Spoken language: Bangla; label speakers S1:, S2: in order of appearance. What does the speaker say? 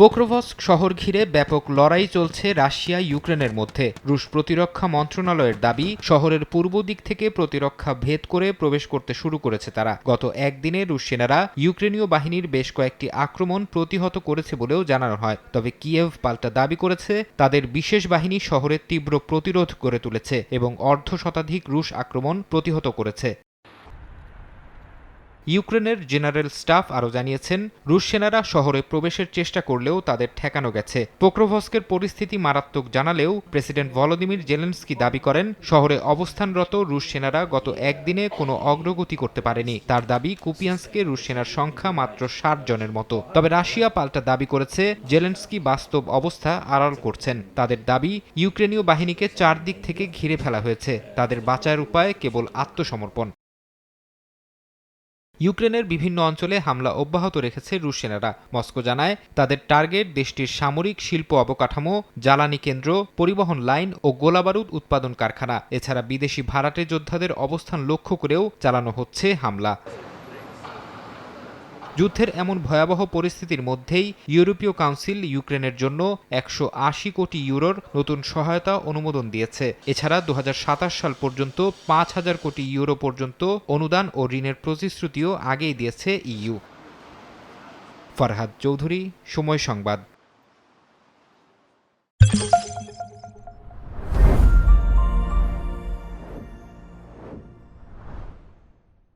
S1: পোক্রোভস্ক শহর ঘিরে ব্যাপক লড়াই চলছে রাশিয়া, ইউক্রেনের মধ্যে। রুশ প্রতিরক্ষা মন্ত্রণালয়ের দাবি, শহরের পূর্ব দিক থেকে প্রতিরক্ষা ভেদ করে প্রবেশ করতে শুরু করেছে তারা। গত একদিনে রুশ সেনারা ইউক্রেনীয় বাহিনীর বেশ কয়েকটি আক্রমণ প্রতিহত করেছে বলেও জানানো হয়। তবে কিয়েভ পাল্টা দাবি করেছে, তাদের বিশেষ বাহিনী শহরের তীব্র প্রতিরোধ গড়ে তুলেছে এবং অর্ধ শতাধিক রুশ আক্রমণ প্রতিহত করেছে। ইউক্রেনের জেনারেল স্টাফ আরও জানিয়েছেন, রুশ সেনারা শহরে প্রবেশের চেষ্টা করলেও তাদের ঠেকানো গেছে। পোক্রোভস্কের পরিস্থিতি মারাত্মক জানালেও প্রেসিডেন্ট ভলোদিমির জেলেন্সকি দাবি করেন, শহরে অবস্থানরত রুশ সেনারা গত একদিনে কোনো অগ্রগতি করতে পারেনি। তার দাবি, কুপিয়ান্সকে রুশ সেনার সংখ্যা মাত্র ষাট জনের মতো। তবে রাশিয়া পাল্টা দাবি করেছে, জেলেন্সকি বাস্তব অবস্থা আড়াল করছেন। তাদের দাবি, ইউক্রেনীয় বাহিনীকে চারদিক থেকে ঘিরে ফেলা হয়েছে। তাদের বাঁচার উপায় কেবল আত্মসমর্পণ। ইউক্রেনের বিভিন্ন অঞ্চলে হামলা অব্যাহত রেখেছে রুশ সেনারা। মস্কো জানায়, তাদের টার্গেট দেশটির সামরিক শিল্প অবকাঠামো, জ্বালানি কেন্দ্র, পরিবহন লাইন ও গোলাবারুদ উৎপাদন কারখানা। এছাড়া বিদেশি ভাড়াটে যোদ্ধাদের অবস্থান লক্ষ্য করেও চালানো হচ্ছে হামলা। যুদ্ধের এমন ভয়াবহ পরিস্থিতির মধ্যেই ইউরোপীয় কাউন্সিল ইউক্রেনের জন্য একশো আশি কোটি ইউরোর নতুন সহায়তা অনুমোদন দিয়েছে। এছাড়া দু হাজার সাতাশ সাল পর্যন্ত পাঁচ হাজার কোটি ইউরো পর্যন্ত অনুদান ও ঋণের প্রতিশ্রুতিও আগেই দিয়েছে ইইউ। ফরহাদ চৌধুরী, সময় সংবাদ।